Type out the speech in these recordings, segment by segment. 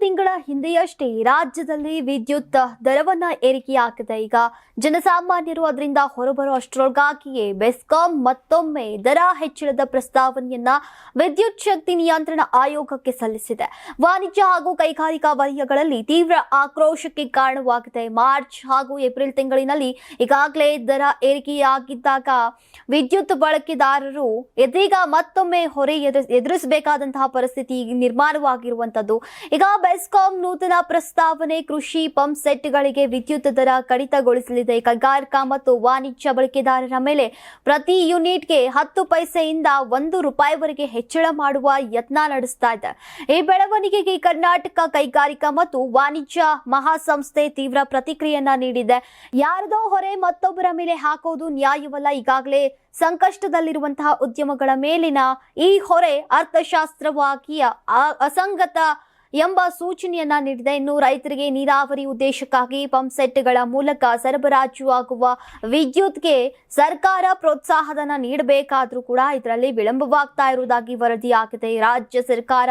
ತಿಂಗಳ ಹಿಂದೆಯಷ್ಟೇ ರಾಜ್ಯದಲ್ಲಿ ವಿದ್ಯುತ್ ದರವನ್ನ ಏರಿಕೆಯಾಗಿದೆ ಈಗ ಜನಸಾಮಾನ್ಯರು ಅದರಿಂದ ಹೊರಬರೋ ಅಷ್ಟರೊಳಗಾಗಿಯೇ ಬೆಸ್ಕಾಂ ಮತ್ತೊಮ್ಮೆ ದರ ಹೆಚ್ಚಳದ ಪ್ರಸ್ತಾವನೆಯನ್ನ ವಿದ್ಯುತ್ ಶಕ್ತಿ ನಿಯಂತ್ರಣ ಆಯೋಗಕ್ಕೆ ಸಲ್ಲಿಸಿದೆ. ವಾಣಿಜ್ಯ ಹಾಗೂ ಕೈಗಾರಿಕಾ ವಲಯಗಳಲ್ಲಿ ತೀವ್ರ ಆಕ್ರೋಶಕ್ಕೆ ಕಾರಣವಾಗಿದೆ. ಮಾರ್ಚ್ ಹಾಗೂ ಏಪ್ರಿಲ್ ತಿಂಗಳಿನಲ್ಲಿ ಈಗಾಗಲೇ ದರ ಏರಿಕೆಯಾಗಿದ್ದಾಗ ವಿದ್ಯುತ್ ಬಳಕೆದಾರರು ಇದೀಗ ಮತ್ತೊಮ್ಮೆ ಹೊರೆ ಎದುರಿಸ್- ಎದುರಿಸಬೇಕಾದಂತಹ ಪರಿಸ್ಥಿತಿ ನಿರ್ಮಾಣವಾಗಿರುವಂತದ್ದು. ಈಗ ಬೆಸ್ಕಾಂ ನೂತನ ಪ್ರಸ್ತಾವನೆ, ಕೃಷಿ ಪಂಪ್ ಸೆಟ್ಗಳಿಗೆ ವಿದ್ಯುತ್ ದರ ಕಡಿತಗೊಳಿಸಲಿದೆ. ಕೈಗಾರಿಕಾ ಮತ್ತು ವಾಣಿಜ್ಯ ಬಳಕೆದಾರರ ಮೇಲೆ ಪ್ರತಿ ಯೂನಿಟ್ಗೆ ಹತ್ತು ಪೈಸೆಯಿಂದ ಒಂದು ರೂಪಾಯಿವರೆಗೆ ಹೆಚ್ಚಳ ಮಾಡುವ ಯತ್ನ ನಡೆಸ್ತಾ ಇದೆ. ಈ ಬೆಳವಣಿಗೆಗೆ ಕರ್ನಾಟಕ ಕೈಗಾರಿಕಾ ಮತ್ತು ವಾಣಿಜ್ಯ ಮಹಾಸಂಸ್ಥೆ ತೀವ್ರ ಪ್ರತಿಕ್ರಿಯೆಯನ್ನ ನೀಡಿದೆ. ಯಾರದೋ ಹೊರೆ ಮತ್ತೊಬ್ಬರ ಮೇಲೆ ಹಾಕೋದು ನ್ಯಾಯವಲ್ಲ. ಈಗಾಗಲೇ ಸಂಕಷ್ಟದಲ್ಲಿರುವಂತಹ ಉದ್ಯಮಗಳ ಮೇಲಿನ ಈ ಹೊರೆ ಅರ್ಥಶಾಸ್ತ್ರವಾಗಿಯ ಅಸಂಗತ ಎಂಬ ಸೂಚನೆಯನ್ನ ನೀಡಿದೆ. ಇನ್ನು ರೈತರಿಗೆ ನೀರಾವರಿ ಉದ್ದೇಶಕ್ಕಾಗಿ ಪಂಪ್ ಸೆಟ್ಗಳ ಮೂಲಕ ಸರಬರಾಜು ಆಗುವ ವಿದ್ಯುತ್ಗೆ ಸರ್ಕಾರ ಪ್ರೋತ್ಸಾಹಧನ ನೀಡಬೇಕಾದ್ರೂ ಕೂಡ ಇದರಲ್ಲಿ ವಿಳಂಬವಾಗ್ತಾ ಇರುವುದಾಗಿ ವರದಿಯಾಗಿದೆ ರಾಜ್ಯ ಸರ್ಕಾರ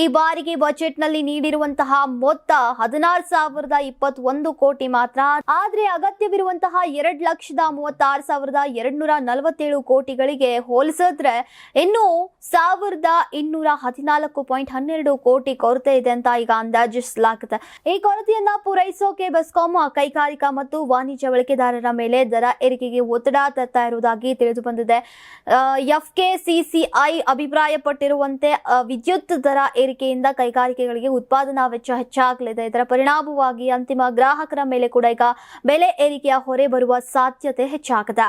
ಈ ಬಾರಿಗೆ ಬಜೆಟ್ನಲ್ಲಿ ನೀಡಿರುವಂತಹ ಮೊತ್ತ ಹದಿನಾರು ಸಾವಿರದ ಇಪ್ಪತ್ತೊಂದು ಕೋಟಿ ಮಾತ್ರ. ಆದ್ರೆ ಅಗತ್ಯವಿರುವಂತಹ ಎರಡು ಲಕ್ಷದ ಮೂವತ್ತಾರು ಸಾವಿರದ ಎರಡ್ನೂರ ನಲವತ್ತೇಳು ಕೋಟಿಗಳಿಗೆ ಹೋಲಿಸಿದ್ರೆ ಇನ್ನು ಸಾವಿರದ ಇನ್ನೂರ ಹದಿನಾಲ್ಕು ಪಾಯಿಂಟ್ ಹನ್ನೆರಡು ಕೋಟಿ ಕೊರತೆ ಇದೆ ಅಂತ ಈಗ ಅಂದಾಜಿಸಲಾಗುತ್ತೆ ಈ ಕೊರತೆಯನ್ನ ಪೂರೈಸೋಕೆ ಬೆಸ್ಕಾಂ ಕೈಗಾರಿಕಾ ಮತ್ತು ವಾಣಿಜ್ಯ ಬಳಕೆದಾರರ ಮೇಲೆ ದರ ಏರಿಕೆಗೆ ಒತ್ತಡ ತರ್ತಾ ಇರುವುದಾಗಿ ತಿಳಿದು ಬಂದಿದೆ ಎಫ್ ಕೆ ಸಿಸಿಐ ಅಭಿಪ್ರಾಯಪಟ್ಟಿರುವಂತೆ ವಿದ್ಯುತ್ ದರ ಏರಿಕೆಯಿಂದ ಕೈಗಾರಿಕೆಗಳಿಗೆ ಉತ್ಪಾದನಾ ವೆಚ್ಚ ಹೆಚ್ಚಾಗಲಿದೆ. ಇದರ ಪರಿಣಾಮವಾಗಿ ಅಂತಿಮ ಗ್ರಾಹಕರ ಮೇಲೆ ಕೂಡ ಈಗ ಬೆಲೆ ಏರಿಕೆಯ ಹೊರೆ ಬರುವ ಸಾಧ್ಯತೆ ಹೆಚ್ಚಾಗಿದೆ.